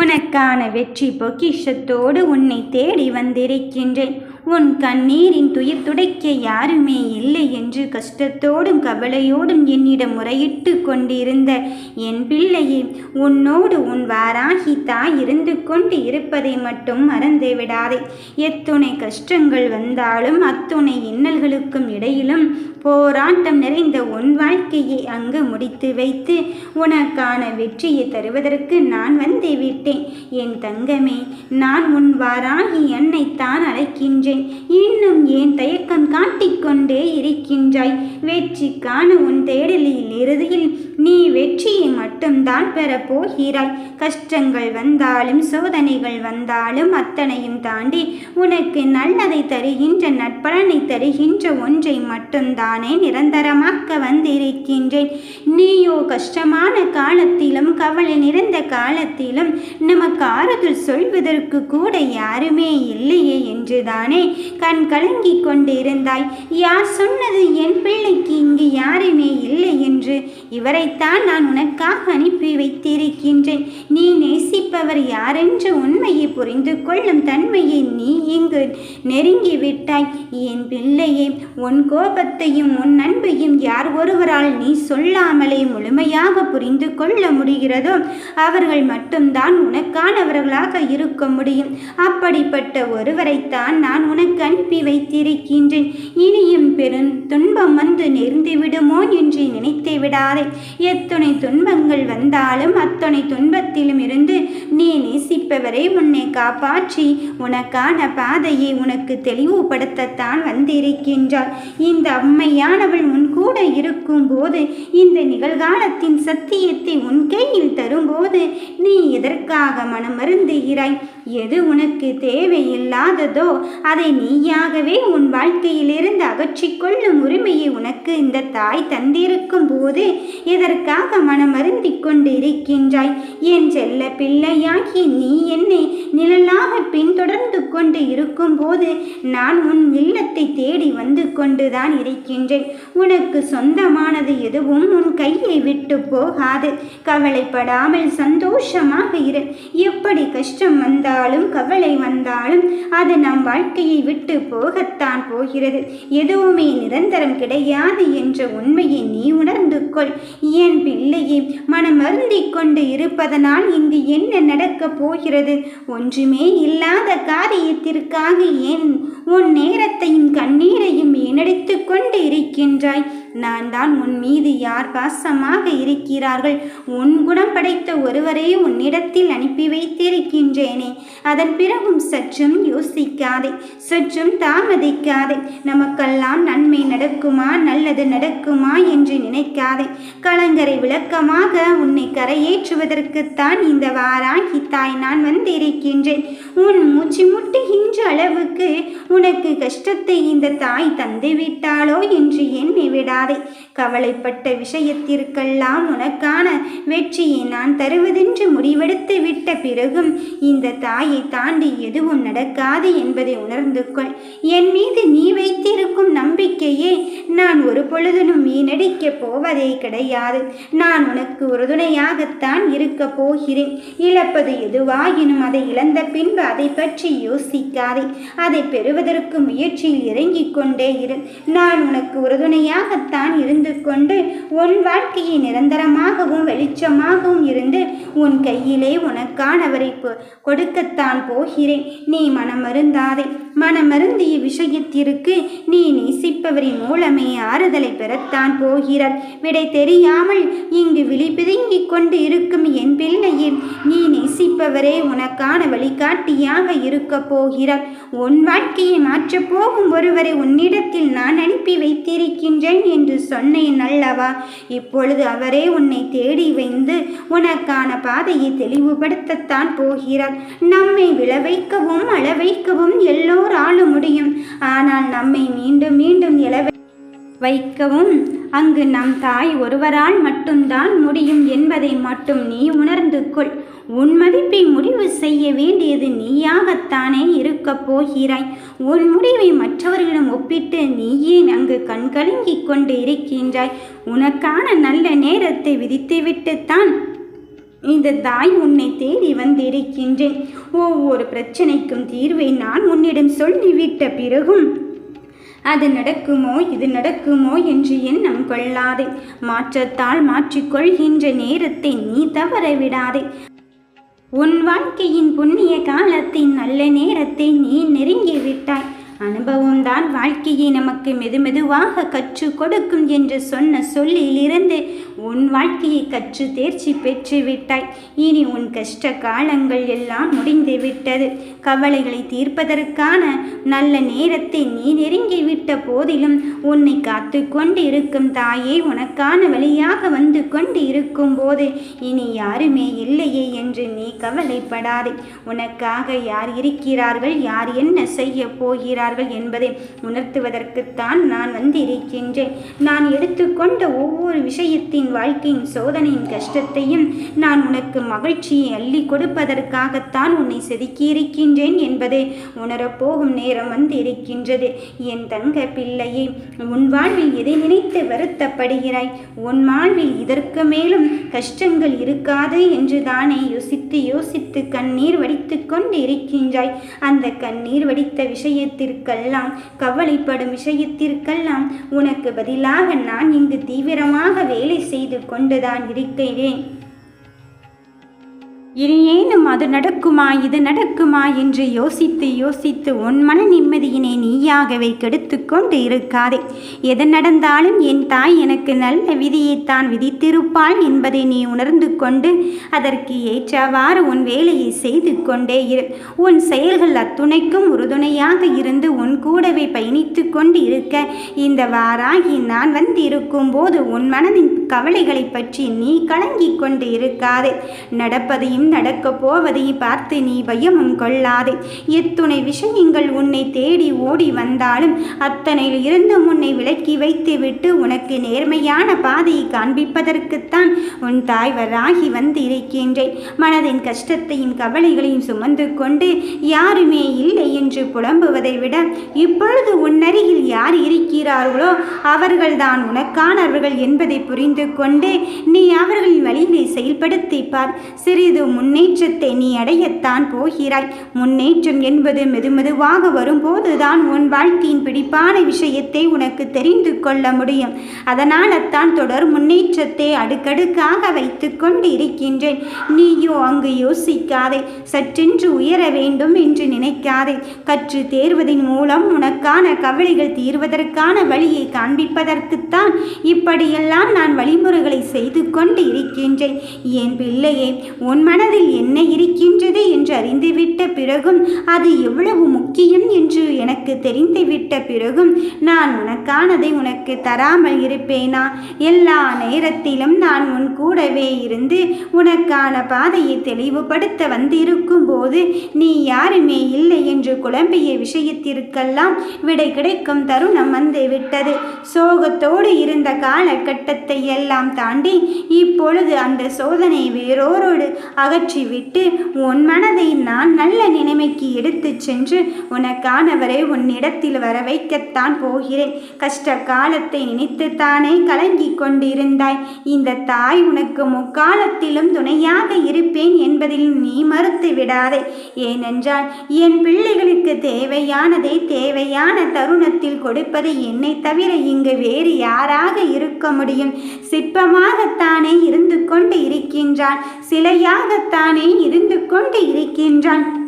உனக்கான வெற்றி பொக்கிஷத்தோடு உன்னை தேடி வந்திருக்கின்றேன். உன் கண்ணீரின் துயிர் துடைக்க யாருமே இல்லை என்று கஷ்டத்தோடும் கவலையோடும் என்னிடம் முறையிட்டு கொண்டிருந்த என் பிள்ளையே உன்னோடு உன் வாராகி தாய் இருந்து கொண்டு இருப்பதை மட்டும் மறந்து விடாதே. எத்துணை கஷ்டங்கள் வந்தாலும் அத்துணை இன்னல்களுக்கும் இடையிலும் போராட்டம் நிறைந்த உன் வாழ்க்கையை அங்கு முடித்து வைத்து உனக்கான வெற்றியை தருவதற்கு நான் வந்து விட்டேன். என் தங்கமே நான் உன் வாராகி என்னைத்தான் அழைக்கின்றேன். இன்னும் ஏன் தயக்கம் காட்டிக்கொண்டே இருக்கின்றாய்? வெற்றிக்கான உன் தேடலில் இறுதியில் நீ வெற்றியை மட்டும்தான் பெறப்போகிறாய் கஷ்டங்கள் வந்தாலும் சோதனைகள் வந்தாலும் அத்தனையும் தாண்டி உனக்கு நல்லதை தருகின்ற நட்பலனை தருகின்ற ஒன்றை மட்டும்தானே நிரந்தரமாக்க வந்திருக்கின்றேன். நீயோ கஷ்டமான காலத்தில் கவலை நிறைந்த காலத்திலும் நமக்கு ஆறுதல் சொல்வதற்கு கூட யாருமே இல்லையே என்றுதானே. கண் கலங்கிக் கொண்டிருந்தாய். யார் சொன்னது? என் பிள்ளைக்கு இங்கு யாருமே இல்லை என்று. இவரைத்தான் நான் உனக்காக அனுப்பி வைத்திருக்கின்றேன். நீ நேசிப்பவர் யாரென்ற உண்மையை புரிந்து கொள்ளும் தன்மையை நீ இங்கு நெருங்கி விட்டாய் என் பிள்ளையே உன் கோபத்தையும் உன் அன்பையும் யார் ஒருவரால் நீ சொல்லாமலே முழுமையாக புரிந்து கொள்ள முடிகிறது? அவர்கள் மட்டும்தான் உனக்கானவர்களாக இருக்க முடியும். அப்படிப்பட்ட ஒருவரைத்தான் நான் உனக்கு அனுப்பி வைத்திருக்கின்றேன். இனியும் பெரும் துன்பம் வந்து நேர்ந்து விடுமோ என்று நினைத்து விடாதே. எத்துணை துன்பங்கள் வந்தாலும் அத்தனை துன்பத்திலும் இருந்து நீ நேசிப்பவரை உன்னை காப்பாற்றி. உனக்கான பாதையை உனக்கு தெளிவுபடுத்தத்தான் வந்திருக்கின்றார் இந்த அம்மையானவள் உன் கூட இருக்கும்போது இந்த நிகழ்காலத்தின் சத்தியத்தை உன் கையில் தரும்போது நீ எதற்காக மனமருந்துகிறாய் எது உனக்கு தேவையில்லாததோ அதை நீயாகவே உன் வாழ்க்கையிலிருந்து அகற்றிக்கொள்ளும் உரிமையை உனக்கு இந்த தாய் தந்திருக்கும் போது எதற்காக மனமருந்திக் கொண்டு இருக்கின்றாய் என் செல்ல பிள்ளையாகி நீ என்னை நிழலாக பின்தொடர்ந்து கொண்டு இருக்கும்போது நான் உன் இல்லத்தை தேடி வந்து கொண்டுதான் இருக்கின்றேன். உனக்கு சொந்தமானது எதுவும் உன் கையை விட்டு போகாது. கவலைப்படாமல் சந்தோஷமாக இரு. எப்படி கஷ்டம் வந்தாலும் கவலை வந்தாலும் அது நம் வாழ்க்கையை விட்டு போகத்தான் போகிறது. எதுவுமே நிரந்தரம் கிடையாது என்ற உண்மையை நீ உணர்ந்து கொள். என் பிள்ளையை மனமருந்திக் கொண்டு இருப்பதனால் இங்கு என்ன நடக்கப் போகிறது? ஒன்றுமே இல்லாத காரியத்திற்காக ஏன் உன் நேரத்தையும் கண்ணீரையும் வீணடித்து கொண்டு இருக்கின்றாய்? நான் தான் உன் மீது யார் பாசமாக இருக்கிறார்கள்? உன் குணம் படைத்த ஒருவரை உன்னிடத்தில் அனுப்பி வைத்திருக்கின்றேனே. அதன் பிறகும் சற்றும் யோசிக்காதே சற்றும் தாமதிக்காதே. நமக்கெல்லாம் நன்மை நடக்குமா நல்லது நடக்குமா என்று நினைக்காதே. கலங்கரை விளக்கமாக உன்னை கரையேற்றுவதற்குத்தான் இந்த வாராகி தாய் நான் வந்திருக்கின்றேன். உன் மூச்சு முட்டுகின்ற அளவுக்கு உனக்கு கஷ்டத்தை இந்த தாய் தந்துவிட்டாளோ என்று எண்ணி விடாதே. கவலைப்பட்ட விஷயத்திற்கெல்லாம் உனக்கான வெற்றியை நான் தருவதென்று முடிவெடுத்து விட்ட பிறகும் இந்த தாயை தாண்டி எதுவும் நடக்காது என்பதை உணர்ந்து கொள். என் மீது நீ வைத்திருக்கும் நம்பிக்கையே நான் ஒரு பொழுதிலும் வீணடிக்கப் போவதே கிடையாது. நான் உனக்கு உறுதுணையாகத்தான் இருக்கப் போகிறேன். இழப்பது எதுவாயினும் அதை இழந்த பின்பு அதை பற்றி யோசிக்காதே. அதை பெறுவதற்கு முயற்சியில் இறங்கிக் கொண்டே இரு. நான் உனக்கு உறுதுணையாகத்தான் இருந்து கொண்டு உன் வாழ்க்கையை நிரந்தரமாகவும் வெளிச்சமாகவும் இருந்து உன் கையிலே உனக்கானவரை கொடுக்கத்தான் போகிறேன். நீ மனமருந்தாதே. மனமருந்திய விஷயத்திற்கு நீ நேசிப்பவரின் மூலமே ஆறுதலை பெறத்தான் போகிறார் விடை தெரியாமல் இங்கு விழி பிதுங்கிக் கொண்டு இருக்கும் என் பிள்ளையே நீ நேசிப்பவரே உனக்கான வழிகாட்டியாக இருக்கப் போகிறார் உன் வாழ்க்கையை மாற்றப் போகும் ஒருவரை உன்னிடத்தில் நான் அனுப்பி வைத்திருக்கின்றேன் என்று சொன்னேன் அல்லவா? இப்பொழுது அவரே உன்னை தேடி வைந்து உனக்கான பாதையை தெளிவுபடுத்தத்தான் போகிறார். நம்மை விளைவைக்கவும் அளவைக்கவும் எல்லோராலும் முடியும். ஆனால் நம்மை மீண்டும் மீண்டும் இளவை வைக்கவும். அங்கு நம் தாய் ஒருவரால் மட்டும்தான் முடியும் என்பதை மட்டும் நீ உணர்ந்து கொள். உன் மதிப்பை முடிவு செய்ய வேண்டியது நீயாகத்தானே இருக்கப் போகிறாய். உன் முடிவை மற்றவர்களிடம் ஒப்பிட்டு நீ ஏன் அங்கு கண்கலங்கிக் கொண்டு இருக்கின்றாய்? உனக்கான நல்ல நேரத்தை விதித்துவிட்டுத்தான் இந்த தாய் உன்னை தேடி வந்திருக்கின்றேன். ஒவ்வொரு பிரச்சனைக்கும் தீர்வை நான் உன்னிடம் சொல்லிவிட்ட பிறகும் அது நடக்குமோ இது நடக்குமோ என்று எண்ணம் கொள்ளாதே. மாற்றத்தால் மாற்றிக்கொள்கின்ற நேரத்தை நீ தவற விடாதே. உன் வாழ்க்கையின் புண்ணிய காலத்தின் நல்ல நேரத்தை நீ நெருங்கி விட்டாய். அனுபவம்தான் வாழ்க்கையை நமக்கு மெதுமெதுவாக கற்றுக் கொடுக்கும் என்று சொன்ன சொல்லிலிருந்து உன் வாழ்க்கையை கற்று தேர்ச்சி பெற்று விட்டாய். இனி உன் கஷ்ட காலங்கள் எல்லாம் முடிந்து விட்டது. கவலைகளை தீர்ப்பதற்கான நல்ல நேரத்தை நீ நெருங்கிவிட்ட போதிலும் உன்னை காத்து கொண்டு இருக்கும் தாயே உனக்கான வழியாக வந்து கொண்டு இருக்கும் போது இனி யாருமே இல்லையே என்று நீ கவலைப்படாதே. உனக்காக யார் இருக்கிறார்கள்? யார் என்ன செய்ய இருக்கிறார்கள் என்பதை உணர்த்துவதற்குத்தான் நான் வந்திருக்கின்றேன். நான் எடுத்துக்கொண்ட ஒவ்வொரு விஷயத்தின் வாழ்க்கையின் சோதனையின் கஷ்டத்தையும் நான் உனக்கு மகிழ்ச்சியை அள்ளி கொடுப்பதற்காகத்தான் உன்னை செதுக்கியிருக்கின்றேன் என்பதை உணரப்போகும் நேரம் வந்து இருக்கின்றது என் தங்க பிள்ளையே உன் வாழ்வில் எதை நினைத்து வருத்தப்படுகிறாய்? உன் வாழ்வில் இதற்கு மேலும் கஷ்டங்கள் இருக்காது என்று தானே யோசித்து யோசித்து கண்ணீர் வடித்து கொண்டு இருக்கின்றாய் அந்த கண்ணீர் வடித்த விஷயத்திற்கெல்லாம் கவலைப்படும் விஷயத்திற்கெல்லாம் உனக்கு பதிலாக நான் இங்கு தீவிரமாக வேலை செய்து கொண்டுதான் இருக்கிறேன். இனி ஏனும் அது நடக்குமா இது நடக்குமா என்று யோசித்து யோசித்து உன் மன நிம்மதியினை நீயாகவே கெடுத்து கொண்டு இருக்காதே. எது நடந்தாலும் என் தாய் எனக்கு நல்ல விதியைத்தான் விதித்திருப்பாள் என்பதை நீ உணர்ந்து கொண்டு அதற்கு ஏற்றவாறு உன் வேலையை செய்து கொண்டே இரு. உன் செயல்கள் அத்துணைக்கும் உறுதுணையாக இருந்து உன் கூடவே பயணித்து கொண்டு இருக்க. இந்த வாராகி நான் வந்திருக்கும் போது உன் மனதின் கவலைகளை பற்றி நீ கலங்கிக் கொண்டு இருக்காதே. நடப்பதையும் நடக்கப் போவதை பார்த்து நீ பயமும் கொள்ளாதே. எத்துணை விஷயங்கள் உன்னை தேடி ஓடி வந்தாலும் அத்தனையில் இருந்து உன்னை விலக்கி வைத்துவிட்டு உனக்கு நேர்மையான பாதையை காண்பிப்பதற்குத்தான் உன் தாய்வராகி வந்து இருக்கின்றேன் மனதின் கஷ்டத்தையும் கவலைகளையும் சுமந்து கொண்டு யாருமே இல்லை என்று புலம்புவதை விட இப்பொழுது உன்னருகில் யார் இருக்கிறார்களோ அவர்கள்தான் உனக்கானவர்கள் என்பதை புரிந்து கொண்டு நீ அவர்களின் வழியை செயல்படுத்தி பார் சிறிது முன்னேற்றத்தை நீ அடையத்தான் போகிறாய். முன்னேற்றம் என்பது மெதுமெதுவாக வரும்போதுதான் உன் வாழ்க்கையின் பிடிப்பான விஷயத்தை உனக்கு தெரிந்து கொள்ள முடியும். அதனால தான் தொடர் முன்னேற்றத்தை அடுக்கடுக்காக வைத்து கொண்டு இருக்கின்றேன் நீயோ அங்கு யோசிக்காதே. சற்றென்று உயர வேண்டும் என்று நினைக்காதே. கற்று தேர்வதன் மூலம் உனக்கான கவலைகள் தீர்வதற்கான வழியை காண்பிப்பதற்குத்தான் இப்படியெல்லாம் நான் வழிமுறைகளை செய்து கொண்டு இருக்கின்றேன் என் பிள்ளையே உன் மன மனதில் என்ன இருக்கின்றது என்று அறிந்துவிட்ட பிறகும் அது எவ்வளவு முக்கியம் என்று எனக்கு தெரிந்துவிட்ட பிறகும் நான் உனக்கானதை உனக்கு தராமல் இருப்பேனா? எல்லா நேரத்திலும் நான் உன் கூடவே இருந்து உனக்கான பாதையை தெளிவுபடுத்த வந்திருக்கும் போது நீ யாருமே இல்லை என்று குழம்பிய விஷயத்திற்கெல்லாம் விடை கிடைக்கும் தருணம் வந்து விட்டது. சோகத்தோடு இருந்த காலகட்டத்தை எல்லாம் தாண்டி இப்பொழுது அந்த சோதனை வேறோரோடு அகற்றிவிட்டு உன் மனதை நான் நல்ல நிலைமைக்கு எடுத்துச் சென்று உனக்கானவரை உன்னிடத்தில் வர வைக்கத்தான் போகிறேன். கஷ்ட காலத்தை நினைத்துத்தானே கலங்கி கொண்டிருந்தாய். இந்த தாய் உனக்கு முக்காலத்திலும் துணையாக இருப்பேன் என்பதில் நீ மறுத்து விடாதே. ஏனென்றால் என் பிள்ளைகளுக்கு தேவையானதை தேவையான தருணத்தில் கொடுப்பது என்னை தவிர இங்கு வேறு யாராக இருக்க முடியும். சிற்பமாகத்தானே இருந்து கொண்டு இருக்கின்றான். சிலையாகத்தானே இருந்து கொண்டு இருக்கின்றான்.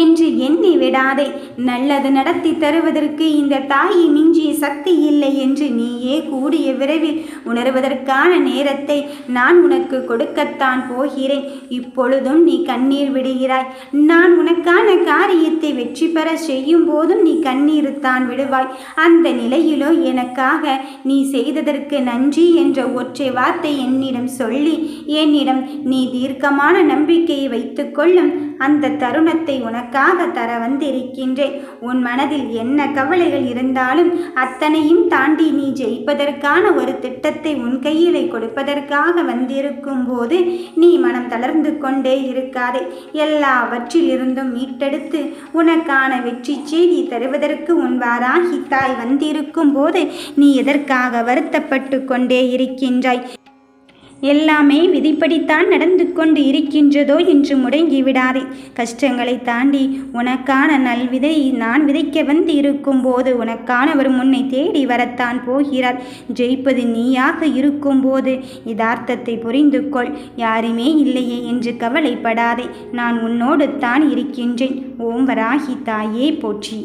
என்று எண்ணி விடாதே. நல்லது நடத்தி தருவதற்கு இந்த தாயை மிஞ்சிய சக்தி இல்லை என்று நீயே கூடிய விரைவில் உணர்வதற்கான நேரத்தை நான் உனக்கு கொடுக்கத்தான் போகிறேன். இப்பொழுதும் நீ கண்ணீர் விடுகிறாய். நான் உனக்கான காரியத்தை வெற்றி பெற செய்யும் போதும் நீ கண்ணீர் தான் விடுவாய். அந்த நிலையிலோ எனக்காக நீ செய்ததற்கு நன்றி என்ற ஒற்றை வார்த்தை என்னிடம் சொல்லி என்னிடம் நீ தீர்க்கமான நம்பிக்கையை வைத்துக்கொள்ளும் அந்த தருணத்தை உனக்காக தர வந்திருக்கின்றேன். உன் மனதில் என்ன கவலைகள் இருந்தாலும் அத்தனையும் தாண்டி நீ ஜெயிப்பதற்கான ஒரு திட்டத்தை உன் கையிலே கொடுப்பதற்காக வந்திருக்கும் போது நீ மனம் தளர்ந்து கொண்டே இருக்காதே. எல்லாவற்றிலிருந்தும் மீட்டெடுத்து உனக்கான வெற்றி செய்தி தருவதற்கு உன் வாராகி தாய் வந்திருக்கும் போது நீ எதற்காக வருத்தப்பட்டு கொண்டே இருக்கின்றாய்? எல்லாமே விதிப்படித்தான் நடந்து கொண்டு இருக்கின்றதோ என்று முடங்கி விடாதே. கஷ்டங்களை தாண்டி உனக்கான நல்விதை நான் விதைக்க வந்து இருக்கும்போது உனக்கானவர் முன்னை தேடி வரத்தான் போகிறார். ஜெயிப்பது நீயாக இருக்கும்போது யதார்த்தத்தை புரிந்து கொள். யாருமே இல்லையே என்று கவலைப்படாதே. நான் உன்னோடு தான் இருக்கின்றேன். ஓம் வராகி தாயே போற்றி.